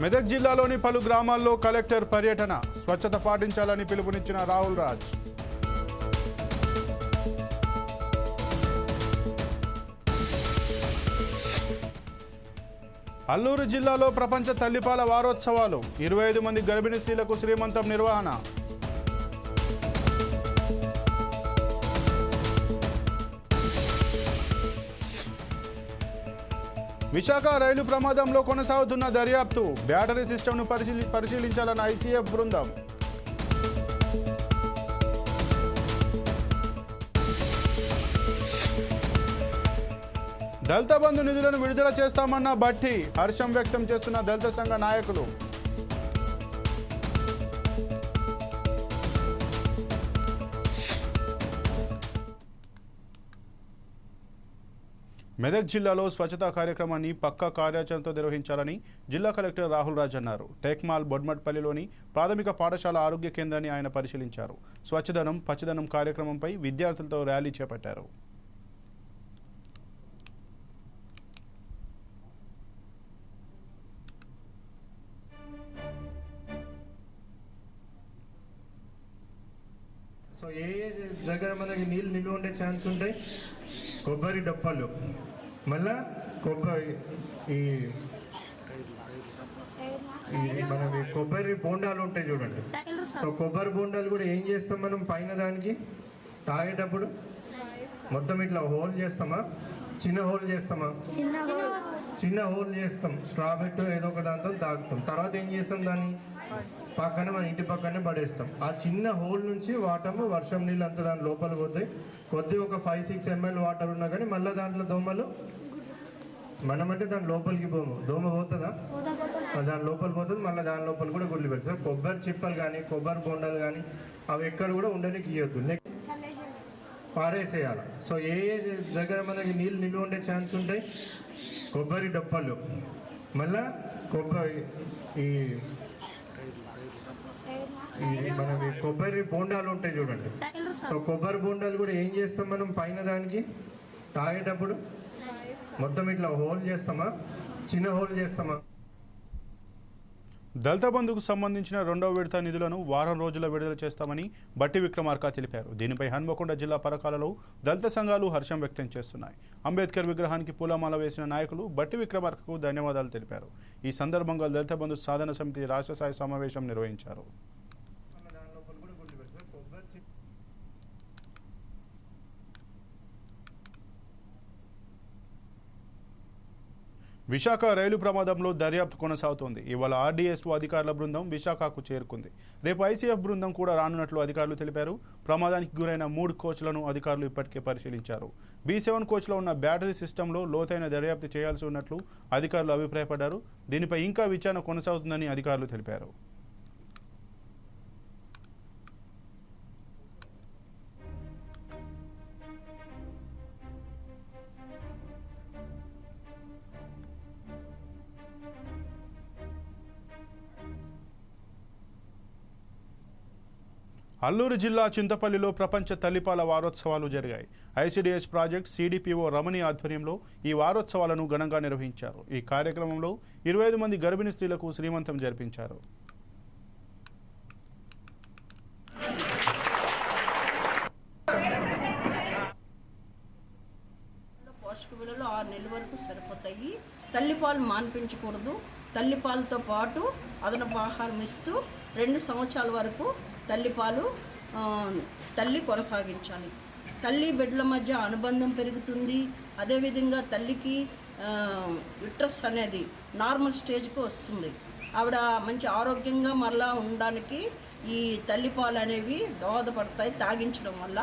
మెదక్ జిల్లాలోని పలు గ్రామాల్లో కలెక్టర్ పర్యటన స్వచ్ఛత పాటించాలని పిలుపునిచ్చిన రాహుల్ రాజ్. అల్లూరు జిల్లాలో ప్రపంచ తల్లిపాల వారోత్సవాలు ఇరవై ఐదు మంది గర్భిణీ స్త్రీలకు శ్రీమంతం నిర్వహణ. విశాఖ రైలు ప్రమాదంలో కొనసాగుతున్న దర్యాప్తు. బ్యాటరీ సిస్టమ్ను పరిశీలి పరిశీలించాలన్న ఐసీఎఫ్ బృందం. దళిత బంధు నిధులను విడుదల చేస్తామన్న బట్టి హర్షం వ్యక్తం చేస్తున్న దళిత సంఘ నాయకులు. మెదక్ జిల్లాలో స్వచ్ఛతా కార్యక్రమాన్ని పక్కా కార్యాచరణతో నిర్వహించాలని జిల్లా కలెక్టర్ రాహుల్ రాజ్ అన్నారు. టేక్మాల్ బొడ్మట్పల్లిలోని ప్రాథమిక పాఠశాల ఆరోగ్య కేంద్రాన్ని ఆయన పరిశీలించారు. స్వచ్ఛదనం పచ్చదనం కార్యక్రమంపై విద్యార్థులతో ర్యాలీ చేపట్టారు. సో ఏ ఏ దగ్గర మనకి నీళ్ళు నిల్వ ఉండే ఛాన్స్ ఉంటాయి? కొబ్బరి డప్పలు మళ్ళా కొబ్బరి ఈ ఈ మనవి కొబ్బరి బోండాలు ఉంటాయి చూడండి. సో కొబ్బరి బోండాలు కూడా ఏం చేస్తాం మనం పైన దానికి? తాగేటప్పుడు మొత్తం ఇట్లా హోల్ చేస్తామా? చిన్న హోల్ చేస్తామా? చిన్న హోల్. చేస్తాం. స్ట్రా పెట్టు ఏదో ఒక దాంతో తాగుతాం. తర్వాత ఏం చేస్తాం దాన్ని? పక్కన మన ఇంటి పక్కనే పడేస్తాం. ఆ చిన్న హోల్ నుంచి వాటర్ వర్షం నీళ్ళు అంతా దాని లోపల పోతాయి. కొద్ది ఒక ఫైవ్ సిక్స్ ఎంఎల్ వాటర్ ఉన్నా కానీ మళ్ళీ దాంట్లో దోమలు మనమంటే దాని లోపలికి పోము. దోమ పోతుందా? దాని లోపల పోతుంది మళ్ళీ దాని లోపల కూడా గుళ్ళు పెడతారు కొబ్బరి చిప్పలు కానీ కొబ్బరి బొండాలు కానీ అవి ఎక్కడ కూడా ఉండడానికి ఇవ్వద్దు నెక్స్ట్ పారేసేయాలి. సో ఏ ఏ దగ్గర మనకి నీళ్ళు నిల్వ ఉండే ఛాన్స్ ఉంటాయి? కొబ్బరి డప్పలు మళ్ళా కొబ్బరి ఈ ఈ మనవి కొబ్బరి బోండాలు ఉంటాయి చూడండి. సో కొబ్బరి బోండాలు కూడా ఏం చేస్తాం మనం పైన దానికి? తాగేటప్పుడు మొత్తం ఇట్లా హోల్ చేస్తామా? చిన్న హోల్ చేస్తామా? దళిత బంధుకు సంబంధించిన రెండవ విడత నిధులను వారం రోజుల విడుదల చేస్తామని బట్టి విక్రమార్క తెలిపారు. దీనిపై హన్మకొండ జిల్లా పరకాలలో దళిత సంఘాలు హర్షం వ్యక్తం చేస్తున్నాయి. అంబేద్కర్ విగ్రహానికి పూలమాల వేసిన నాయకులు బట్టి విక్రమార్కకు ధన్యవాదాలు తెలిపారు. ఈ సందర్భంగా దళిత బంధు సాధన సమితి రాష్ట్ర స్థాయి సమావేశం నిర్వహించారు దాని లోపల కూడా గుళ్ళు పెడతారు కొబ్బరి చిప్ప విశాఖ రైలు ప్రమాదంలో దర్యాప్తు కొనసాగుతోంది. ఇవాళ ఆర్డీఎస్ఓ అధికారుల బృందం విశాఖకు చేరుకుంది. రేపు ఐసీఎఫ్ బృందం కూడా రానున్నట్లు అధికారులు తెలిపారు. ప్రమాదానికి గురైన మూడు కోచ్లను అధికారులు ఇప్పటికే పరిశీలించారు. బి సెవెన్ కోచ్లో ఉన్న బ్యాటరీ సిస్టంలో లోతైన దర్యాప్తు చేయాల్సి ఉన్నట్లు అధికారులు అభిప్రాయపడ్డారు. దీనిపై ఇంకా విచారణ కొనసాగుతుందని అధికారులు తెలిపారు. అల్లూరు జిల్లా చింతపల్లిలో ప్రపంచ తల్లిపాల వారోత్సవాలు జరిగాయి. ఐసిడిఎస్ ప్రాజెక్ట్ సిడిపిఓ రమణి ఆధ్వర్యంలో ఈ వారోత్సవాలను ఘనంగా నిర్వహించారు. ఈ కార్యక్రమంలో ఇరవై ఐదు మంది గర్భిణీ స్త్రీలకు శ్రీమంతం జరిపించారు. పోషక విలువలు ఆరు నెలల వరకు సరిపోతాయి. తల్లిపాలు మాన్పించకూడదు. తల్లిపాలతో పాటు అదనపు ఆహారం ఇస్తూ రెండు సంవత్సరాల వరకు తల్లిపాలు తల్లి కొనసాగించాలి. తల్లి బిడ్డల మధ్య అనుబంధం పెరుగుతుంది. అదేవిధంగా తల్లికి విట్రస్ అనేది నార్మల్ స్టేజ్కి వస్తుంది. ఆవిడ మంచి ఆరోగ్యంగా మరలా ఉండడానికి ఈ తల్లిపాలు అనేవి దోహదపడతాయి తాగించడం వల్ల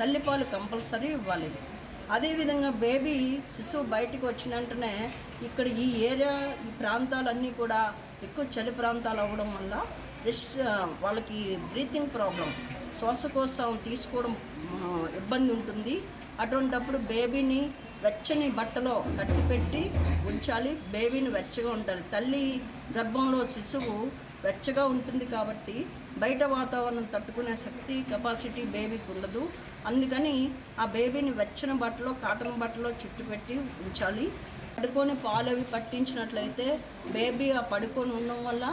తల్లిపాలు కంపల్సరీ ఇవ్వాలి. అదేవిధంగా బేబీ శిశువు బయటికి వచ్చిన వెంటనే ఇక్కడ ఈ ఏరియా ఈ ప్రాంతాలన్నీ కూడా ఎక్కువ చలి ప్రాంతాలు అవ్వడం వల్ల రెస్ట్ వాళ్ళకి బ్రీతింగ్ ప్రాబ్లం శ్వాసకోశం తీసుకోవడం ఇబ్బంది ఉంటుంది. అటువంటప్పుడు బేబీని వెచ్చని బట్టలో కట్టిపెట్టి ఉంచాలి. బేబీని వెచ్చగా ఉండాలి తల్లి గర్భంలో శిశువు వెచ్చగా ఉంటుంది కాబట్టి బయట వాతావరణం తట్టుకునే శక్తి కెపాసిటీ బేబీకి ఉండదు. అందుకని ఆ బేబీని వెచ్చని బట్టలో కాటన్ బట్టలో చుట్టుపెట్టి ఉంచాలి. పడుకొని పాలు అవి పట్టించినట్లయితే బేబీ ఆ పడుకొని ఉండడం వల్ల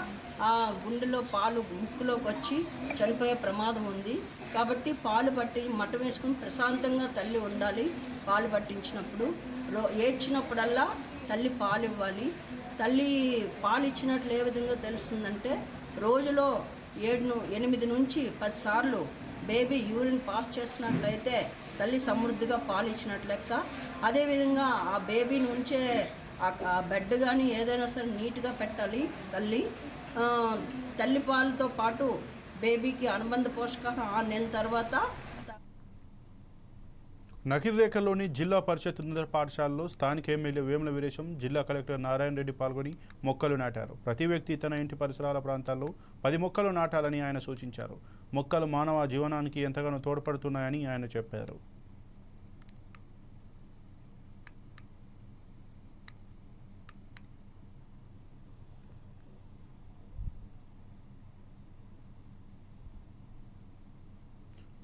ఆ గుండెలో పాలు ముక్కులోకి వచ్చి చనిపోయే ప్రమాదం ఉంది. కాబట్టి పాలు పట్టి మటం వేసుకుని ప్రశాంతంగా తల్లి ఉండాలి. పాలు పట్టించినప్పుడు రో ఏడ్చినప్పుడల్లా తల్లి పాలు ఇవ్వాలి తల్లి పాలు ఇచ్చినట్లు ఏ విధంగా తెలుస్తుందంటే రోజులో ఏడు ఎనిమిది నుంచి పది సార్లు బేబీ యూరిన్ పాస్ చేసినట్లయితే తల్లి సమృద్ధిగా పాలు ఇచ్చినట్లు లెక్క. అదేవిధంగా ఆ బేబీ నుంచే ఆ బెడ్ కానీ ఏదైనా సరే నీట్గా పెట్టాలి తల్లి. తల్లి పాలతో పాటు బేబీకి అనుబంధ పోషకాహారం ఆరు నెలల తర్వాత నకిరేఖలోని జిల్లా పరిషత్ ఉన్నత పాఠశాలలో స్థానిక ఎమ్మెల్యే వేముల వీరేశం జిల్లా కలెక్టర్ నారాయణ రెడ్డి పాల్గొని మొక్కలు నాటారు. ప్రతి వ్యక్తి తన ఇంటి పరిసరాల ప్రాంతాల్లో పది మొక్కలు నాటాలని ఆయన సూచించారు. మొక్కలు మానవ జీవనానికి ఎంతగానో తోడ్పడుతున్నాయని ఆయన చెప్పారు.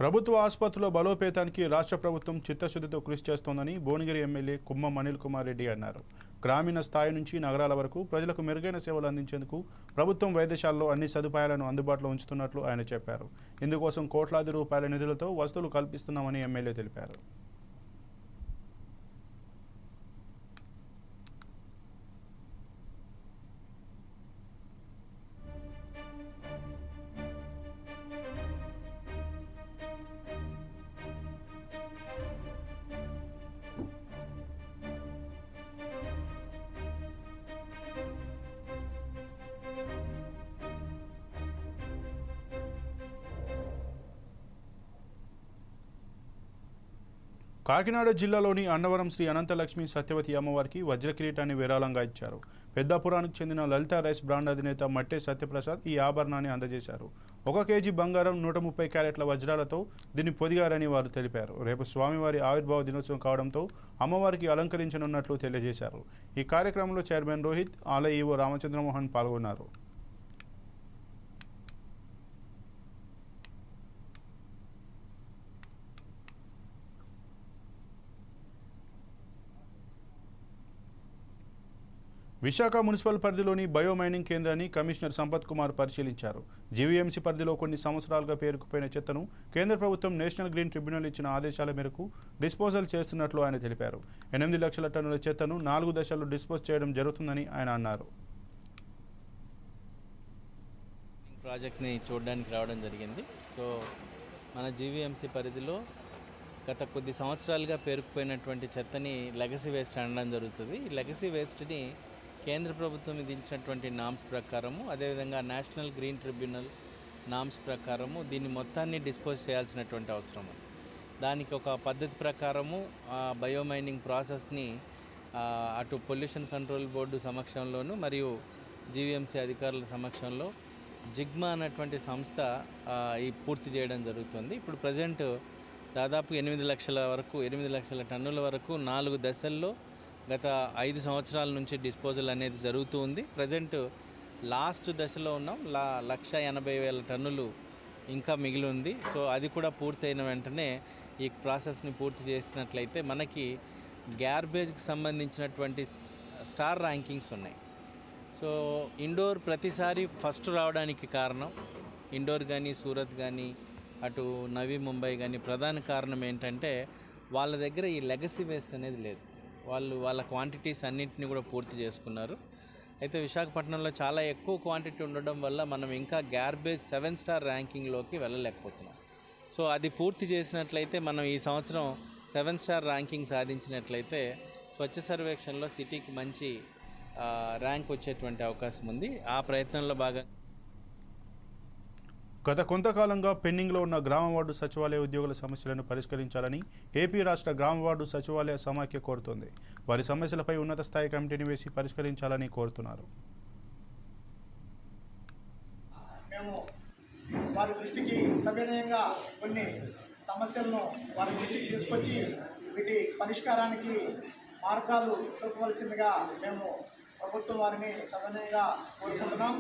ప్రభుత్వ ఆసుపత్రుల బలోపేతానికి రాష్ట్ర ప్రభుత్వం చిత్తశుద్ధితో కృషి చేస్తోందని భువనగిరి ఎమ్మెల్యే కుమ్మం అనిల్ కుమార్ రెడ్డి అన్నారు. గ్రామీణ స్థాయి నుంచి నగరాల వరకు ప్రజలకు మెరుగైన సేవలు అందించేందుకు ప్రభుత్వం వైద్యశాలలో అన్ని సదుపాయాలను అందుబాటులో ఉంచుతున్నట్లు ఆయన చెప్పారు. ఇందుకోసం కోట్లాది రూపాయల నిధులతో వసతులు కల్పిస్తున్నామని ఎమ్మెల్యే తెలిపారు. కాకినాడ జిల్లాలోని అన్నవరం శ్రీ అనంతలక్ష్మి సత్యవతి అమ్మవారికి వజ్రకిరీటాన్ని విరాళంగా ఇచ్చారు. పెద్దాపురానికి చెందిన లలిత రైస్ బ్రాండ్ అధినేత మట్టే సత్యప్రసాద్ ఈ ఆభరణాన్ని అందజేశారు. ఒక కేజీ బంగారం నూట ముప్పై క్యారెట్ల వజ్రాలతో దీన్ని పొదిగారని వారు తెలిపారు. రేపు స్వామివారి ఆవిర్భావ దినోత్సవం కావడంతో అమ్మవారికి అలంకరించనున్నట్లు తెలియజేశారు. ఈ కార్యక్రమంలో చైర్మన్ రోహిత్ ఆలయ ఈవో రామచంద్రమోహన్ పాల్గొన్నారు. విశాఖ మున్సిపల్ పరిధిలోని బయోమైనింగ్ కేంద్రాన్ని కమిషనర్ సంపత్ కుమార్ పరిశీలించారు. జీవీఎంసీ పరిధిలో కొన్ని సంవత్సరాలుగా పేరుకుపోయిన చెత్తను కేంద్ర ప్రభుత్వం నేషనల్ గ్రీన్ ట్రిబ్యునల్ ఇచ్చిన ఆదేశాల మేరకు డిస్పోజల్ చేస్తున్నట్లు ఆయన తెలిపారు. ఎనిమిది లక్షల టన్నుల చెత్తను నాలుగు దశల్లో డిస్పోజ్ చేయడం జరుగుతుందని ఆయన అన్నారు. ప్రాజెక్ట్ని చూడడానికి రావడం జరిగింది. సో మన జీవీఎంసీ పరిధిలో గత కొద్ది సంవత్సరాలుగా పేరుకుపోయినటువంటి చెత్తని లెగసీ వేస్ట్ అనడం జరుగుతుంది. ఈ లెగసీ వేస్ట్ని కేంద్ర ప్రభుత్వం విధించినటువంటి నామ్స్ ప్రకారము అదేవిధంగా నేషనల్ గ్రీన్ ట్రిబ్యునల్ నామ్స్ ప్రకారము దీన్ని మొత్తాన్ని డిస్పోజ్ చేయాల్సినటువంటి అవసరం ఉంది. దానికి ఒక పద్ధతి ప్రకారము బయోమైనింగ్ ప్రాసెస్ని అటు పొల్యూషన్ కంట్రోల్ బోర్డు సమక్షంలోను మరియు జీవీఎంసీ అధికారుల సమక్షంలో జిగ్మా అన్నటువంటి సంస్థ ఈ పూర్తి చేయడం జరుగుతుంది. ఇప్పుడు ప్రజెంట్ దాదాపు ఎనిమిది లక్షల వరకు ఎనిమిది లక్షల టన్నుల వరకు నాలుగు దశల్లో గత ఐదు సంవత్సరాల నుంచి డిస్పోజల్ అనేది జరుగుతూ ఉంది. ప్రజెంట్ లాస్ట్ దశలో ఉన్నాం. లా లక్ష ఎనభై వేల టన్నులు ఇంకా మిగిలి ఉంది. సో అది కూడా పూర్తయిన వెంటనే ఈ ప్రాసెస్ని పూర్తి చేసినట్లయితే మనకి గ్యార్బేజ్కి సంబంధించినటువంటి స్టార్ ర్యాంకింగ్స్ ఉన్నాయి. సో ఇండోర్ ప్రతిసారి ఫస్ట్ రావడానికి కారణం ఇండోర్ కానీ సూరత్ కానీ అటు నవీ ముంబై కానీ ప్రధాన కారణం ఏంటంటే వాళ్ళ దగ్గర ఈ లెగసీ వేస్ట్ అనేది లేదు. వాళ్ళు వాళ్ళ క్వాంటిటీస్ అన్నింటినీ కూడా పూర్తి చేసుకున్నారు. అయితే విశాఖపట్నంలో చాలా ఎక్కువ క్వాంటిటీ ఉండడం వల్ల మనం ఇంకా గ్యార్బేజ్ సెవెన్ స్టార్ ర్యాంకింగ్లోకి వెళ్ళలేకపోతున్నాం. సో అది పూర్తి చేసినట్లయితే మనం ఈ సంవత్సరం సెవెన్ స్టార్ ర్యాంకింగ్ సాధించినట్లయితే స్వచ్ఛ సర్వేక్షణలో సిటీకి మంచి ర్యాంక్ వచ్చేటువంటి అవకాశం ఉంది. ఆ ప్రయత్నంలో బాగా గత కొంతకాలంగా పెండింగ్లో ఉన్న గ్రామ వార్డు సచివాలయ ఉద్యోగుల సమస్యలను పరిష్కరించాలని ఏపీ రాష్ట్ర గ్రామ వార్డు సచివాలయ సమాఖ్య కోరుతోంది. వారి సమస్యలపై ఉన్నత స్థాయి కమిటీని వేసి పరిష్కరించాలని కోరుతున్నారు. వారి దృష్టికి సవినయంగా కొన్ని సమస్యలను వారి దృష్టికి తీసుకొచ్చి వీటి పరిష్కారానికి మార్గాలు చూపవలసిందిగా మేము ప్రభుత్వం వారిని సవినయంగా కోరుకుంటున్నాం.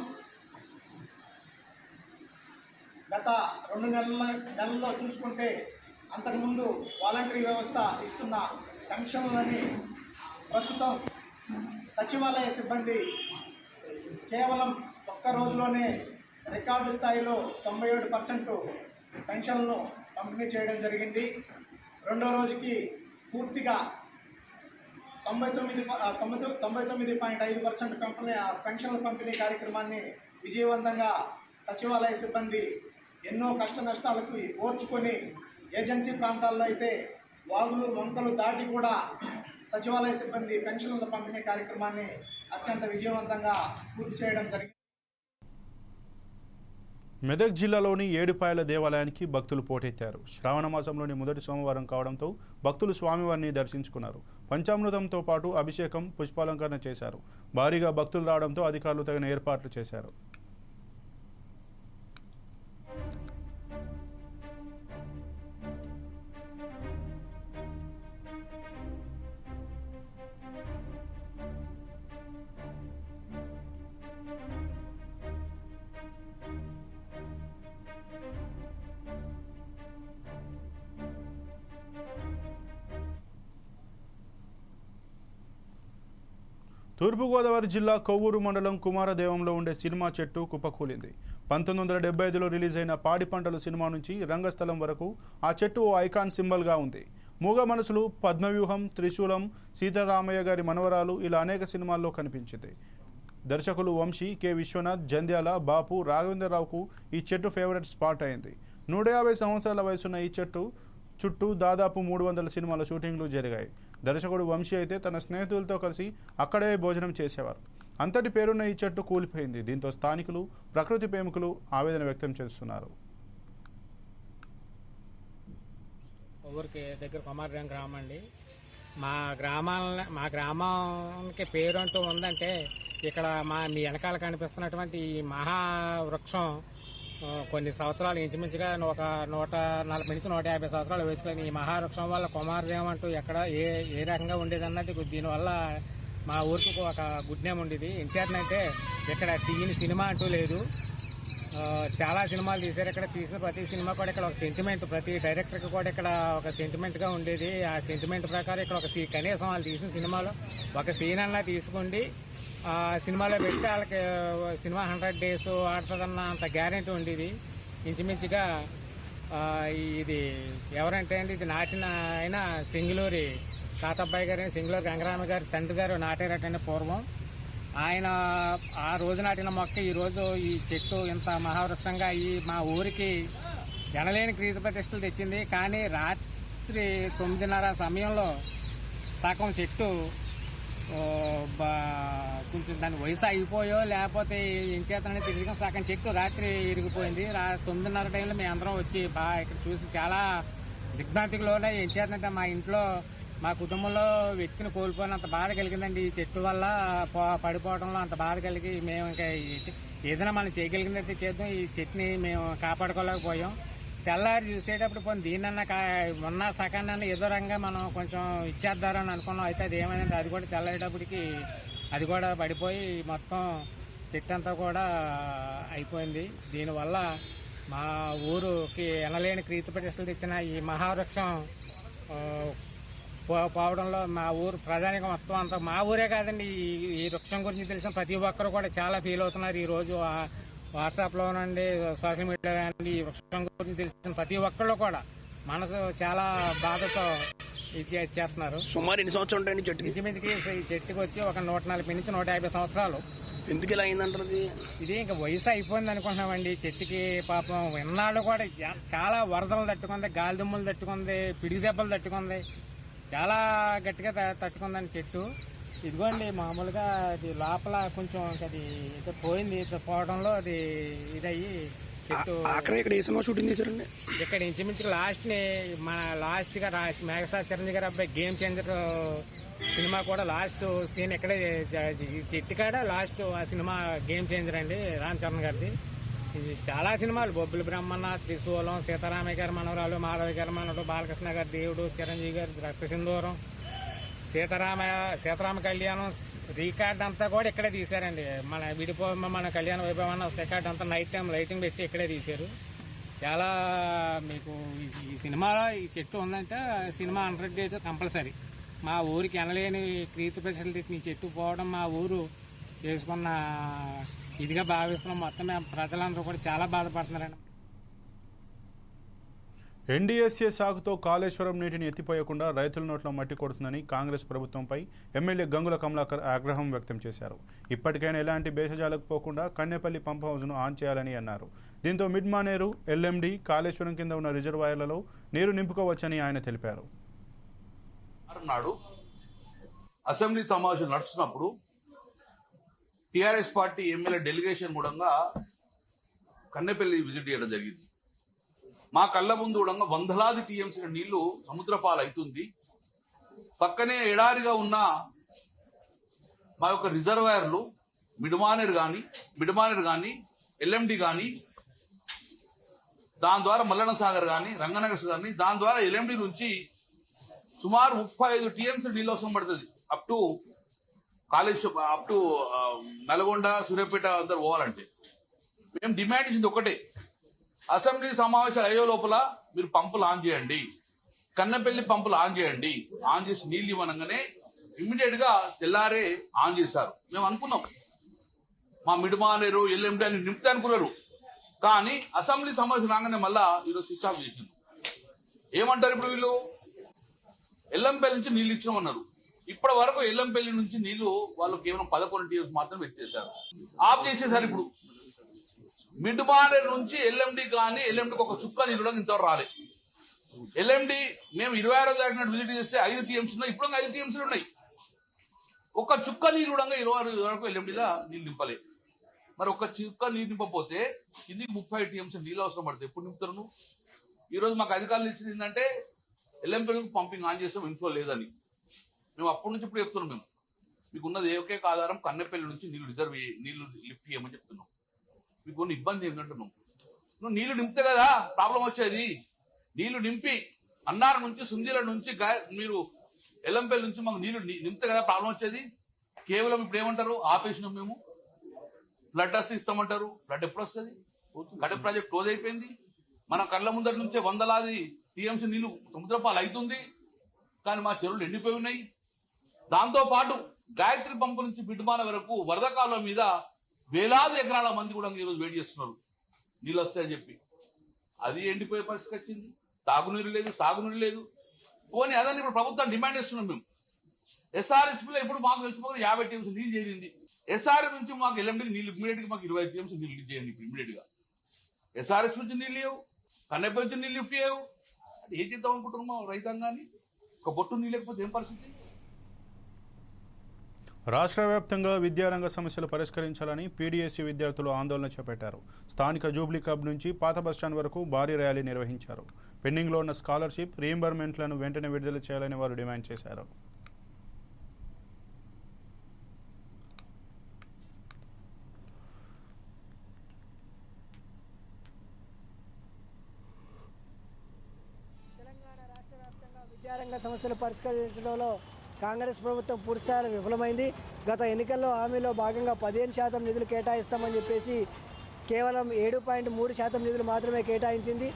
గత రెండు నెలల నెలల్లో చూసుకుంటే అంతకుముందు వాలంటరీ వ్యవస్థ ఇస్తున్న పెన్షన్లని ప్రస్తుతం సచివాలయ సిబ్బంది కేవలం ఒక్క రోజులోనే రికార్డు స్థాయిలో తొంభై ఏడు పర్సెంట్ పెన్షన్లను పంపిణీ చేయడం జరిగింది. రెండో రోజుకి పూర్తిగా తొంభై తొమ్మిది తొంభై తొంభై తొమ్మిది పాయింట్ ఐదు పర్సెంట్ పంపిణీ ఆ పెన్షన్ల పంపిణీ కార్యక్రమాన్ని విజయవంతంగా సచివాలయ సిబ్బంది ఎన్నో కష్ట నష్టాలకు ఓర్చుకొని ఏజెన్సీ ప్రాంతాల్లో అయితే వాగులు వంకలు దాటి కూడా సచివాలయ సిబ్బంది పెన్షన్ల పంపిణీ కార్యక్రమాన్ని అత్యంత విజయవంతంగా పూర్తి చేయడం జరిగింది. మెదక్ జిల్లాలోని ఏడుపాయల దేవాలయానికి భక్తులు పోటెత్తారు. శ్రావణ మాసంలోని మొదటి సోమవారం కావడంతో భక్తులు స్వామివారిని దర్శించుకున్నారు. పంచామృతంతో పాటు అభిషేకం పుష్పాలంకరణ చేశారు. భారీగా భక్తులు రావడంతో అధికారులు తగిన ఏర్పాట్లు చేశారు. తూర్పుగోదావరి జిల్లా కొవ్వూరు మండలం కుమారదేవంలో ఉండే సినిమా చెట్టు కుప్పకూలింది. పంతొమ్మిది వందల డెబ్బై ఐదులో రిలీజ్ అయిన పాడి పంటలు సినిమా నుంచి రంగస్థలం వరకు ఆ చెట్టు ఓ ఐకాన్ సింబల్గా ఉంది. మూగ మనసులు పద్మవ్యూహం త్రిశూలం సీతారామయ్య గారి మనవరాలు ఇలా అనేక సినిమాల్లో కనిపించింది. దర్శకులు వంశీ కె. విశ్వనాథ్ జంధ్యాల బాపు రాఘవేంద్రరావుకు ఈ చెట్టు ఫేవరెట్ స్పాట్ అయింది. నూట యాభై సంవత్సరాల వయసున్న ఈ చెట్టు చుట్టూ దాదాపు మూడు వందల సినిమాల షూటింగ్లు జరిగాయి. దర్శకుడు వంశీ అయితే తన స్నేహితులతో కలిసి అక్కడే భోజనం చేసేవారు. అంతటి పేరున్న ఈ చెట్టు కూలిపోయింది. దీంతో స్థానికులు ప్రకృతి ప్రేమికులు ఆవేదన వ్యక్తం చేస్తున్నారు. ఊరికి దగ్గర కుమారదేవం గ్రామం అండి మా గ్రామాల మా గ్రామానికి పేరు అంటూ ఉందంటే ఇక్కడ మా మీ వెనకాల కనిపిస్తున్నటువంటి ఈ మహావృక్షం కొన్ని సంవత్సరాలు ఇంచుమించుగా ఒక నూట నలభై నుంచి నూట యాభై సంవత్సరాలు వేసుకొని ఈ మహావృక్షం వల్ల కుమారదేవం అంటూ ఎక్కడ ఏ ఏ రకంగా ఉండేది అన్నది దీనివల్ల మా ఊరికి ఒక గుడ్ నేమ్ ఉండేది. ఇంచేతనంటే ఇక్కడ తీయని సినిమా అంటూ లేదు. చాలా సినిమాలు తీశారు. ఇక్కడ తీసిన ప్రతి సినిమా కూడా ఇక్కడ ఒక సెంటిమెంట్ ప్రతి డైరెక్టర్కి కూడా ఇక్కడ ఒక సెంటిమెంట్గా ఉండేది. ఆ సెంటిమెంట్ ప్రకారం ఇక్కడ ఒక సీ- కనీసం వాళ్ళు తీసిన సినిమాలో ఒక సీన్ అన్నా తీసుకోండి ఆ సినిమాలో పెట్టి వాళ్ళకి సినిమా హండ్రెడ్ డేస్ ఆడుతుందన్న అంత గ్యారెంటీ ఉండేది. ఇంచుమించుగా ఇది ఎవరంటే అండి ఇది నాటిన ఆయన సింగులూరి తాతబ్బాయి గారు సింగులూరి గంగరామ గారి తండ్రి గారు నాటారటండి పూర్వం. ఆయన ఆ రోజు నాటిన మొక్క ఈరోజు ఈ చెట్టు ఇంత మహావృక్షంగా ఈ మా ఊరికి ఎనలేని క్రీత ప్రతిష్టలు తెచ్చింది. కానీ రాత్రి తొమ్మిదిన్నర సమయంలో సగం చెట్టు కొంచెం దాని వయసు అయిపోయో లేకపోతే ఏం చేతనని తెలియక సగం చెట్టు రాత్రి ఇరిగిపోయింది. రా తొమ్మిదిన్నర టైంలో మేము అందరం వచ్చి బాగా ఇక్కడ చూసి చాలా దిగ్భ్రాంతికి లోనే ఏం చేతనంటే మా ఇంట్లో మా కుటుంబంలో వ్యక్తిని కోల్పోయినంత బాధ కలిగిందండి. ఈ చెట్టు వల్ల పడిపోవడంలో అంత బాధ కలిగి మేము ఇంకా ఏదైనా మనం చేయగలిగిందైతే చేద్దాం. ఈ చెట్టుని మేము కాపాడుకోలేకపోయాం. తెల్లారి చూసేటప్పుడు పోనీ దీన్నన్నా ఉన్న సకాన్ని ఏదో రంగా మనం కొంచెం ఇచ్చేద్దారని అనుకున్నాం. అయితే అది ఏమైందంటే అది కూడా తెల్లారేటప్పటికి అది కూడా పడిపోయి మొత్తం చెట్టు అంతా కూడా అయిపోయింది. దీనివల్ల మా ఊరుకి ఎనలేని క్రీతి ప్రతిష్టలు తెచ్చిన ఈ మహావృక్షం పోవడంలో మా ఊరు ప్రధానిగా మొత్తం అంతా మా ఊరే కాదండి. ఈ వృక్షం గురించి తెలిసిన ప్రతి ఒక్కరు కూడా చాలా ఫీల్ అవుతున్నారు. ఈ రోజు ఆ వాట్సాప్లో నుండి సోషల్ మీడియా నుండి ఈ వృక్షం గురించి తెలిసిన ప్రతి ఒక్కళ్ళు కూడా మనసు చాలా బాధతో ఇది చేస్తున్నారు. సుమారు ఎన్ని సంవత్సరాలు ఉంటాయండి చెట్టుకి? ఇంచుమించుకి ఈ చెట్టుకి వచ్చి ఒక నూట నలభై నుంచి నూట యాభై సంవత్సరాలు. ఎందుకు ఇలా అయిందంటారు ఇది ఇంకా వయసు అయిపోయింది అనుకుంటున్నామండి. చెట్టుకి పాపం ఇన్నాళ్ళు కూడా చాలా వరదలు తట్టుకుంది గాలి దుమ్ములు తట్టుకుంది పిడిగి దెబ్బలు తట్టుకుంది. చాలా గట్టిగా తట్టుకుందండి చెట్టు. ఇదిగోండి మామూలుగా అది లోపల కొంచెం అది ఏదో పోయింది పోవడంలో అది ఇదయ్యి చెట్టు. ఆఖరి ఇక్కడ ఏ సినిమా షూటింగ్ చేశారండి? ఇక్కడ ఇంచుమించు లాస్ట్ని మన లాస్ట్గా మెగాస్టార్ చిరంజీవి గారి అబ్బాయి గేమ్ చేంజర్ సినిమా కూడా లాస్ట్ సీన్ ఇక్కడే చెట్టు కాడ లాస్ట్ ఆ సినిమా గేమ్ చేంజర్ అండి రామ్ చరణ్ గారిది. ఇది చాలా సినిమాలు. బొబ్బిలి బ్రహ్మన్న త్రిశూలం సీతారామయ్య గారి మనవరాలు మాధవి గారి మనవడు బాలకృష్ణ గారి దేవుడు చిరంజీవి గారి రక్త సింధూరం సీతారామ సీతారామ కళ్యాణం రికార్డ్ అంతా కూడా ఇక్కడే తీశారండి. మన విడిపో మన కళ్యాణ వైభవం రికార్డ్ అంతా నైట్ టైం లైటింగ్ పెట్టి ఇక్కడే తీశారు. చాలా మీకు ఈ- ఈ సినిమాలో ఈ చెట్టు ఉందంటే సినిమా హండ్రెడ్ డేస్ కంపల్సరీ. మా ఊరికి ఎనలేని క్రీతు ఫెసిలిటీస్ ఈ చెట్టు పోవడం మా ఊరు చేసుకున్న ఇదిగా భావిస్తున్నాం. మొత్తం ప్రజలందరూ కూడా చాలా బాధపడుతున్నారండి. ఎన్డీఎస్ఏ సాగుతో కాళేశ్వరం నీటిని ఎత్తిపోయకుండా రైతుల నోట్లో మట్టి కొడుతుందని కాంగ్రెస్ ప్రభుత్వంపై ఎమ్మెల్యే గంగుల కమలాకర్ ఆగ్రహం వ్యక్తం చేశారు. ఇప్పటికైనా ఎలాంటి భేషజాలకు పోకుండా కన్నెపల్లి పంప్ హౌస్ను ఆన్ చేయాలని అన్నారు. దీంతో మిడ్ మానేరు ఎల్ఎండి కాళేశ్వరం కింద ఉన్న రిజర్వాయర్లలో నీరు నింపుకోవచ్చని ఆయన తెలిపారు. అసెంబ్లీ సమావేశం నడుస్తున్నప్పుడు టిఆర్ఎస్ పార్టీ ఎమ్మెల్యే డెలిగేషన్ కూడా కన్నెపల్లి విజిట్ చేయడం జరిగింది. మా కళ్ళ ముందు కూడా వందలాది టీఎంసీ నీళ్ళు సముద్రపాలవుతుంది. పక్కనే ఎడారిగా ఉన్న మా యొక్క రిజర్వాయర్లు మిడమానేర్ కానీ మిడమానేర్ కానీ ఎల్ఎండి కానీ దాని ద్వారా మల్లన సాగర్ కానీ రంగనగర్ కానీ దాని ద్వారా ఎల్ఎండి నుంచి సుమారు ముప్పై ఐదు టీఎంసీ నీళ్ళు అవసరం పడుతుంది. Up to Kaleshwaram up to Nalgonda Suryapet అందరు పోవాలంటే. మేము డిమాండ్ చేసింది ఒకటే అసెంబ్లీ సమావేశాలు అయ్యే లోపల మీరు పంపులు ఆన్ చేయండి. కన్నపల్లి పంపులు ఆన్ చేయండి. ఆన్ చేసి నీళ్ళు ఇవ్వనంగానే ఇమ్మీడియట్గా తెల్లారే ఆన్ చేశారు. మేము అనుకున్నాం. మా మిడిమానేరు ఎల్ఎండి అని నింపితే అనుకున్నారు. కానీ అసెంబ్లీ సమావేశం రాగానే మళ్ళా ఈరోజు స్విచ్ ఆఫ్ చేసింది ఏమంటారు ఇప్పుడు వీళ్ళు? ఎల్లంపల్లి నుంచి నీళ్ళు ఇచ్చామన్నారు ఇప్పటి వరకు ఎల్లంపల్లి నుంచి నీళ్ళు వాళ్ళు కేవలం పదకొండు టీఎస్ మాత్రం ఎత్తేసారు ఆఫ్ చేసేసారు ఇప్పుడు. మిడ్ నుంచి ఎల్ఎండి కానీ ఎల్ఎండికి ఒక చుక్క నీళ్ళు కూడా ఇంతవరకు రాలేదు ఎల్ఎండి మేము ఇరవై ఆరో తారీఖు విజిట్ చేస్తే ఐదు టీఎంసీ ఉన్నాయి. ఇప్పుడు ఐదు టీఎంసీలు ఉన్నాయి. ఒక చుక్క నీళ్ళు కూడా ఇరవై ఆరు వరకు ఎల్ఎండిలా నీళ్ళు నింపలే. మరి ఒక చుక్క నీరు నింపపోతే కిందికి ముప్పై టీఎంసీ నీళ్ళు అవసరం పడుతుంది ఎప్పుడు నింపుతారు? ఈరోజు మాకు అధికారులు ఇచ్చింది ఏంటంటే ఎల్ఎంపీలకు పంపింగ్ ఆన్ చేసాం ఇన్ఫ్లో లేదని. మేము అప్పటి నుంచి ఇప్పుడు చెప్తున్నాం మేము. మీకు ఉన్నది ఏకైక ఆధారం కన్నెపల్లి నుంచి నీళ్ళు రిజర్వ్ నీళ్ళు లిఫ్ట్ చేయమని చెప్తున్నాం. మీకు ఉన్న ఇబ్బంది ఏంటంటున్నాం నువ్వు నీళ్ళు నింపితే కదా ప్రాబ్లం వచ్చేది. నీళ్ళు నింపి అన్నారం నుంచి సుందీల నుంచి మీరు ఎల్లంపల్లి నుంచి మాకు నీళ్ళు నింపితే కదా ప్రాబ్లం వచ్చేది. కేవలం ఇప్పుడు ఏమంటారు? ఆపేసినాం మేము. Blood test ఇస్తామంటారు. బ్లడ్ ఎప్పుడు వస్తుంది? గడ ప్రాజెక్ట్ క్లోజ్ అయిపోయింది. మన కళ్ళ ముందర నుంచే వందలాది టీఎంసీ నీళ్ళు సముద్రపాలు అవుతుంది కానీ మా చెరువులు ఎండిపోయి ఉన్నాయి. దాంతోపాటు గాయత్రి పంపు నుంచి బిడ్మాల వరకు వరద కాలం మీద వేలాది ఎకరాల మంది కూడా ఈరోజు వెయిట్ చేస్తున్నారు. నీళ్ళు వస్తాయని చెప్పి. అది ఎండిపోయే పరిస్థితి వచ్చింది. తాగునీరు లేదు సాగునీరు లేదు. పోనీ అదని ఇప్పుడు ప్రభుత్వం డిమాండ్ చేస్తున్నాం మేము. ఎస్ఆర్ఎస్పీలో ఇప్పుడు మాకు తెలిసిపోతే యాభై టీమ్స్ నీళ్ళు చేరింది. ఎస్ఆర్ఎస్ నుంచి మాకు ఎల్ఎండికి నీళ్ళు ఇమీడియట్గా మాకు ఇరవై టీమ్స్ నీళ్ళు చేయండి ఇప్పుడు ఇమీడియట్గా ఎస్ఆర్ఎస్ నుంచి నీళ్ళు లేవు కన్నెప్ప నుంచి నీళ్ళు లిఫ్ట్ చేయవు. అది ఏం చేద్దాం అనుకుంటున్నాం రైతాంగాన్ని? ఒక బొట్టు నీళ్ళు లేకపోతే ఏం పరిస్థితి? రాష్ట్ర వ్యాప్తంగా విద్యారంగ సమస్యలు పరిష్కరించాలని పీడీఎస్సీ విద్యార్థులు ఆందోళన చేపట్టారు. స్థానిక జూబ్లీ క్లబ్ నుంచి పాత బస్టాండ్ వరకు భారీ ర్యాలీ నిర్వహించారు. పెండింగ్లో ఉన్న స్కాలర్షిప్ రీఎంబర్మెంట్లను వెంటనే విడుదల చేయాలని వారు డిమాండ్ చేశారు. తెలంగాణ రాష్ట్ర వ్యాప్తంగా విద్యారంగ సమస్యలు పరిష్కరించడంలో కాంగ్రెస్ ప్రభుత్వం పూర్తిస్థాయిలో విఫలమైంది. గత ఎన్నికల్లో హామీలో భాగంగా పదిహేను శాతం నిధులు కేటాయిస్తామని చెప్పేసి కేవలం ఏడు పాయింట్ మూడు శాతం నిధులు మాత్రమే కేటాయించింది.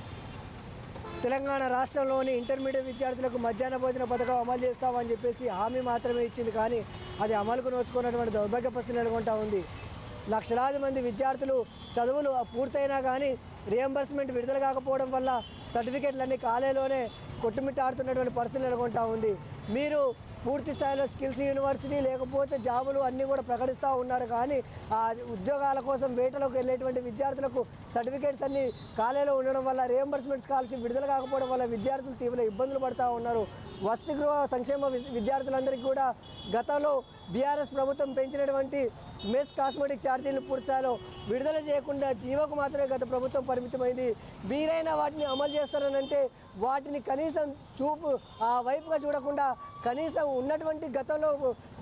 తెలంగాణ రాష్ట్రంలోని ఇంటర్మీడియట్ విద్యార్థులకు మధ్యాహ్న భోజన పథకం అమలు చేస్తామని చెప్పేసి హామీ మాత్రమే ఇచ్చింది. కానీ అది అమలుకు నోచుకున్నటువంటి దౌర్భాగ్య పరిస్థితి నెలకొంటా ఉంది. లక్షలాది మంది విద్యార్థులు చదువులు పూర్తయినా కానీ రియంబర్స్మెంట్ విడుదల కాకపోవడం వల్ల సర్టిఫికెట్లన్నీ కాలేలోనే కొట్టుమిట్టాడుతున్నటువంటి పరిస్థితి నెలకొంటా ఉంది. మీరు పూర్తి స్థాయిలో స్కిల్స్ యూనివర్సిటీ లేకపోతే జాబులు అన్నీ కూడా ప్రకటిస్తూ ఉన్నారు. కానీ ఆ ఉద్యోగాల కోసం వేటలోకి వెళ్ళేటువంటి విద్యార్థులకు సర్టిఫికేట్స్ అన్ని ఖాళీలో ఉండడం వల్ల రియంబర్స్మెంట్ స్కాలర్షిప్ విడుదల కాకపోవడం వల్ల విద్యార్థులు తీవ్ర ఇబ్బందులు పడుతూ ఉన్నారు. వసతి గృహ సంక్షేమ వి- విద్యార్థులందరికీ కూడా గతంలో బీఆర్ఎస్ ప్రభుత్వం పెంచినటువంటి మెస్ కాస్మెటిక్ ఛార్జీలు పూర్తిస్థాయిలో విడుదల చేయకుండా జీవోకు మాత్రమే గత ప్రభుత్వం పరిమితమైంది. మీరైనా వాటిని అమలు చేస్తారనంటే వాటిని కనీసం చూపు ఆ వైపుగా చూడకుండా కనీసం ఉన్నటువంటి గతంలో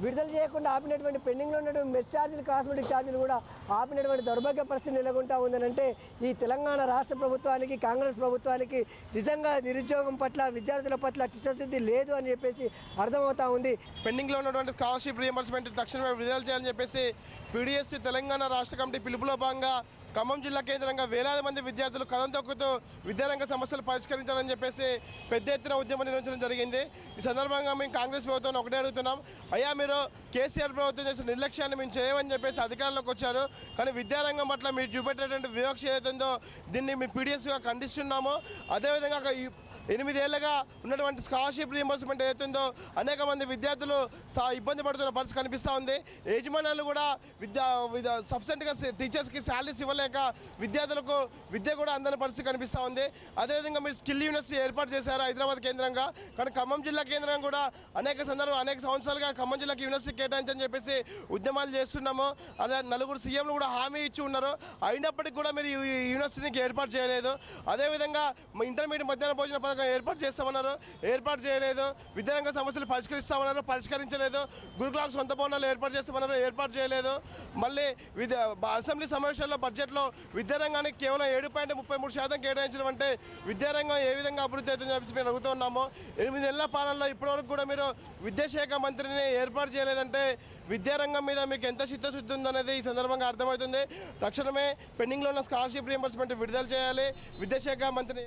విడుదల చేయకుండా ఆపినటువంటి పెండింగ్లో ఉన్నటువంటి మెస్ ఛార్జీలు కాస్మెటిక్ ఛార్జీలు కూడా ఆపినటువంటి దౌర్భాగ్య పరిస్థితి నెలకొంటా ఉందనంటే ఈ తెలంగాణ రాష్ట్ర ప్రభుత్వానికి కాంగ్రెస్ ప్రభుత్వానికి నిజంగా నిరుద్యోగం పట్ల విద్యార్థుల పట్ల చిత్తశుద్ధి లేదు అని చెప్పేసి అర్థమవుతా ఉంది. పెండింగ్లో ఉన్నటువంటి స్కాలర్షిప్ రియంబర్స్మెంట్ తక్షణమే విడుదల చేయాలని చెప్పేసి పీడిఎస్సీ తెలంగాణ రాష్ట్ర కమిటీ పిలుపులో భాగంగా ఖమ్మం జిల్లా కేంద్రంగా వేలాది మంది విద్యార్థులు కథం తొక్కుతూ విద్యారంగ సమస్యలు పరిష్కరించాలని చెప్పేసి పెద్ద ఎత్తున ఉద్యమం నిర్వహించడం జరిగింది. ఈ సందర్భంగా మేము కాంగ్రెస్ ప్రభుత్వం ఒకటే అడుగుతున్నాం. అయ్యా మీరు కేసీఆర్ ప్రభుత్వం చేసిన నిర్లక్ష్యాన్ని మేము చేయమని చెప్పేసి అధికారంలోకి వచ్చారు. కానీ విద్యారంగం పట్ల మీరు చూపెట్టేటువంటి వివక్ష ఏదైతుందో దీన్ని మీ పీడిఎస్గా ఖండిస్తున్నాము అదేవిధంగా ఒక ఈ ఎనిమిదేళ్ళుగా ఉన్నటువంటి స్కాలర్షిప్ రియంబర్స్మెంట్ ఏదైతుందో అనేక మంది విద్యార్థులు ఇబ్బంది పడుతున్న పరిస్థితి కనిపిస్తూ ఉంది. యజమానులు కూడా విద్యా విద్యా సబ్సెంట్గా టీచర్స్కి శాలరీస్ ఇవ్వలేక విద్యార్థులకు విద్య కూడా అందని పరిస్థితి కనిపిస్తూ ఉంది. అదేవిధంగా మీరు స్కిల్ యూనివర్సిటీ ఏర్పాటు చేశారు హైదరాబాద్ కేంద్రంగా. కానీ ఖమ్మం జిల్లా కేంద్రం కూడా అనేక సందర్భం అనేక సంవత్సరాలుగా ఖమ్మం జిల్లాకి యూనివర్సిటీ కేటాయించని చెప్పేసి ఉద్యమాలు చేస్తున్నాము. అదే నలుగురు సీఎంలు కూడా హామీ ఇచ్చి ఉన్నారు. అయినప్పటికీ కూడా మీరు యూనివర్సిటీకి ఏర్పాటు చేయలేదు. అదేవిధంగా మా ఇంటర్మీడియట్ మధ్యాహ్న భోజన పథకం ఏర్పాటు చేస్తామన్నారు. ఏర్పాటు చేయలేదు. విద్యారంగ సమస్యలు పరిష్కరిస్తామన్నారు. పరిష్కరించలేదు. గురుకులాకు సొంత భవనాలు ఏర్పాటు చేస్తామన్నారు. ఏర్పాటు చేయలేదు. మళ్ళీ విద్యా అసెంబ్లీ సమావేశాల్లో బడ్జెట్లో విద్యారంగానికి కేవలం ఏడు పాయింట్ ముప్పై మూడు శాతం కేటాయించడం అంటే విద్యారంగం ఏ విధంగా అభివృద్ధి అవుతుందని చెప్పేసి మేము అడుగుతున్నాము. ఎనిమిది నెలల పాలనలో ఇప్పటివరకు కూడా మీరు విద్యాశాఖ మంత్రిని ఏర్పాటు చేయలేదంటే విద్యారంగం మీద మీకు ఎంత చిత్తశుద్ధి ఉందనేది ఈ సందర్భంగా అర్థమవుతుంది. తక్షణమే పెండింగ్లో ఉన్న స్కాలర్షిప్ రియంబర్స్మెంట్ విడుదల చేయాలి. విద్యాశాఖ మంత్రిని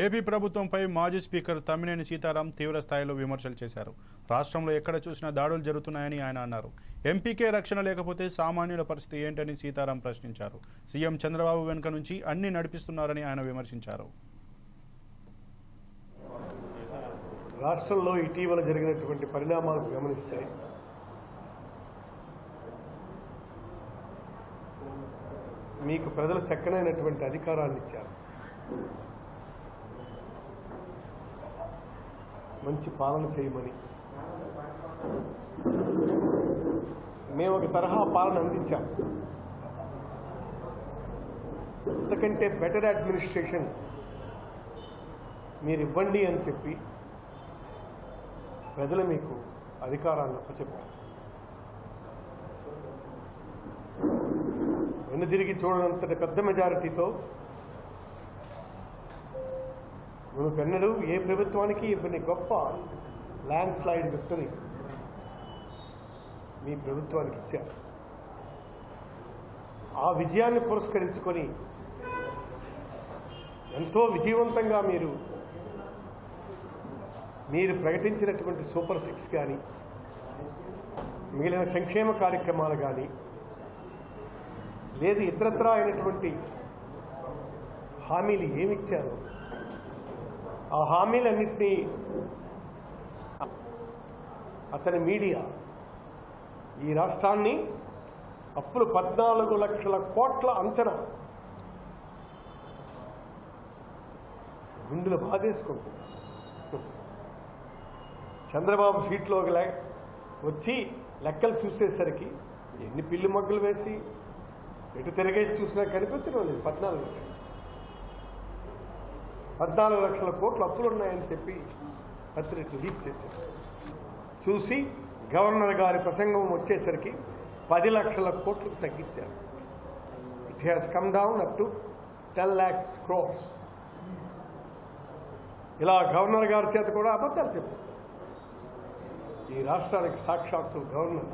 ఏపీ ప్రభుత్వంపై మాజీ స్పీకర్ తమ్మినేని సీతారాం తీవ్ర స్థాయిలో విమర్శలు చేశారు. రాష్ట్రంలో ఎక్కడ చూసినా దాడులు జరుగుతున్నాయని ఆయన అన్నారు. ఎంపీకే రక్షణ లేకపోతే సామాన్యుల పరిస్థితి ఏంటని సీతారాం ప్రశ్నించారు. సీఎం చంద్రబాబు వెనుక నుంచి అన్ని నడిపిస్తున్నారని ఆయన విమర్శించారు. రాష్ట్రంలో ఇటీవల జరిగినటువంటి పరిణామాలు గమనిస్తే మీకు ప్రజలు చక్కనైనటువంటి అధికారాన్ని ఇచ్చారు. మంచి పాలన చేయమని. మేము ఒక తరహా పాలన అందించాం. అంతకంటే బెటర్ అడ్మినిస్ట్రేషన్ మీరు ఇవ్వండి అని చెప్పి ప్రజలు మీకు అధికారాన్ని అప్పచెప్పారు. వెను తిరిగి చూడనంతటి పెద్ద మెజారిటీతో పెన్నడు ఏ ప్రభుత్వానికి ఇవ్వని గొప్ప ల్యాండ్ స్లైడ్ విక్టరీ మీ ప్రభుత్వానికి ఇచ్చారు. ఆ విజయాన్ని పురస్కరించుకొని ఎంతో విజయవంతంగా మీరు మీరు ప్రకటించినటువంటి సూపర్ సిక్స్ కానీ మిగిలిన సంక్షేమ కార్యక్రమాలు కానీ లేదు ఇతరత్రా అయినటువంటి హామీలు ఏమిచ్చారో ఆ హామీలన్నింటినీ అతని మీడియా ఈ రాష్ట్రాన్ని అప్పులు పద్నాలుగు లక్షల కోట్ల అంచనా గుండెలు బాధేసుకుంటుంది చంద్రబాబు సీట్లోకి లే వచ్చి లెక్కలు చూసేసరికి ఎన్ని పిల్లి మొగ్గలు వేసి ఎటు తిరగేసి చూసినా కనిపించడం లేదు. పద్నాలుగు లక్షలు. పద్నాలుగు లక్షల కోట్లు అప్పులు ఉన్నాయని చెప్పి పత్రిక లీక్ చేశారు. చూసి గవర్నర్ గారి ప్రసంగం వచ్చేసరికి పది లక్షల కోట్లకు తగ్గించారు. It has come down up to ten lakhs crores ఇలా గవర్నర్ గారి చేత కూడా అబద్ధాలు చెప్పారు. ఈ రాష్ట్రానికి సాక్షాత్తు గవర్నర్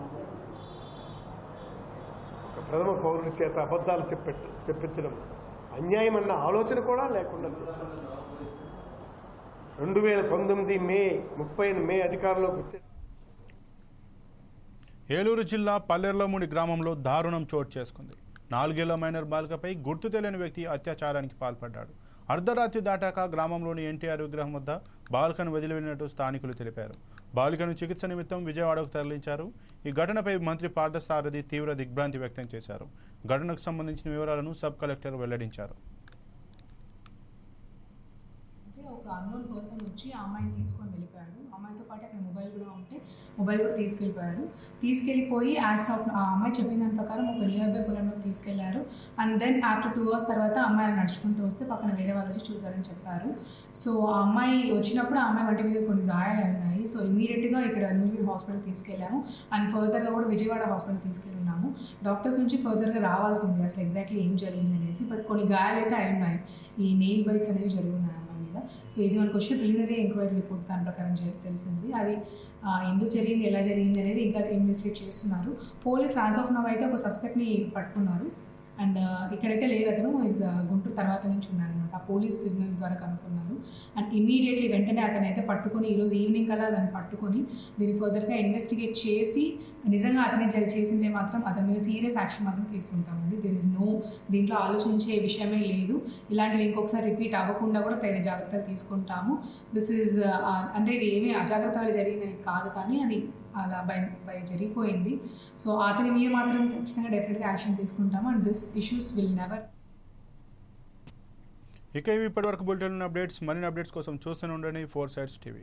ఒక ప్రథమ పౌరుడి చేత అబద్ధాలు చెప్పి చెప్పించడం అన్యాయమన్న ఆలోచన కూడా లేకుండా చేశారు రెండు వేల పంతొమ్మిది మే ముప్పై మే అధికారంలోకి వచ్చే ఏలూరు జిల్లా పల్లెర్లమూడి గ్రామంలో దారుణం చోటు చేసుకుంది. నాలుగేళ్ళ మైనర్ బాలికపై గుర్తు తెలియని వ్యక్తి అత్యాచారానికి పాల్పడ్డాడు. అర్ధరాత్రి దాటాక గ్రామంలోని ఎన్టీఆర్ విగ్రహం వద్ద బాలికను వదిలివెళ్ళినట్టు స్థానికులు తెలిపారు. బాలికను చికిత్స నిమిత్తం విజయవాడకు తరలించారు. ఈ ఘటనపై మంత్రి పార్థసారథి తీవ్ర దిగ్భ్రాంతి వ్యక్తం చేశారు. ఘటనకు సంబంధించిన వివరాలను సబ్ కలెక్టర్ వెల్లడించారు అంటే ఒక అన్నోన్ పర్సన్ వచ్చి ఆ అమ్మాయిని తీసుకొని వెళ్ళిపోయాడు. అమ్మాయితో పాటు అక్కడ మొబైల్ కూడా ఉంటే మొబైల్ కూడా తీసుకెళ్ళిపోయారు తీసుకెళ్ళిపోయి యాజ్ ఆఫ్ ఆ అమ్మాయి చెప్పిన దాని ప్రకారం ఒక నియర్ బై పొలంలో తీసుకెళ్ళారు. And then after two hours తర్వాత అమ్మాయి నడుచుకుంటూ వస్తే పక్కన వేరే వాళ్ళు వచ్చి చూసారని చెప్పారు. సో ఆ అమ్మాయి వచ్చినప్పుడు ఆ అమ్మాయి వంటి మీద కొన్ని గాయాలు ఉన్నాయి సో ఇమీడియట్గా ఇక్కడ న్యూజిల్ హాస్పిటల్ తీసుకెళ్ళాము. అండ్ ఫర్దర్గా కూడా విజయవాడ హాస్పిటల్ తీసుకెళ్ళున్నాము డాక్టర్స్ నుంచి ఫర్దర్గా రావాల్సింది అసలు ఎగ్జాక్ట్లీ ఏం జరిగింది అనేసి బట్ కొన్ని గాయాలు అయితే అయి ఉన్నాయి ఈ నెయిల్ బైట్స్ అనేవి జరిగి ఉన్నాయి కదా సో ఇది మనకు వచ్చిన ప్రిలిమినరీ ఎంక్వైరీ రిపోర్ట్ దాని ప్రకారం తెలిసింది. అది ఎందుకు జరిగింది ఎలా జరిగింది అనేది ఇంకా ఇన్వెస్టిగేట్ చేస్తున్నారు. పోలీస్ లాస్ ఆఫ్ నవ్ అయితే ఒక సస్పెక్ట్ని పట్టుకున్నారు. అండ్ ఇక్కడైతే లేదు అతను. ఇస్ గుంటూరు తర్వాత నుంచి ఉన్నారనమాట ఆ పోలీస్ సిగ్నల్ ద్వారా కనుక్కున్నారు అండ్ ఇమీడియట్లీ వెంటనే అతను అయితే పట్టుకొని ఈరోజు ఈవినింగ్ కల్లా దాన్ని పట్టుకొని దీన్ని ఫర్దర్గా ఇన్వెస్టిగేట్ చేసి నిజంగా అతనే జరి చేసింటే మాత్రం అతని మీద సీరియస్ యాక్షన్ మాత్రం తీసుకుంటామండి. దెర్ ఇస్ నో దీంట్లో ఆలోచించే విషయమే లేదు. ఇలాంటివి ఇంకొకసారి రిపీట్ అవ్వకుండా కూడా తగిన జాగ్రత్తలు తీసుకుంటాము. దిస్ ఈజ్ అంటే ఇది ఏమీ అజాగ్రత్త వల్ల జరిగిందని కాదు కానీ అది అలా బై బై జరిగిపోయింది. సో అతని మీద మాత్రం ఖచ్చితంగా డెఫినెట్గా యాక్షన్ తీసుకుంటాము and this issues will never ఇక ఇవి ఇప్పటివరకు బులెటిన్ అప్డేట్స్ మరిన్ని అప్డేట్స్ కోసం చూస్తూనే ఉండండి ఫోర్ సైడ్స్ టీవీ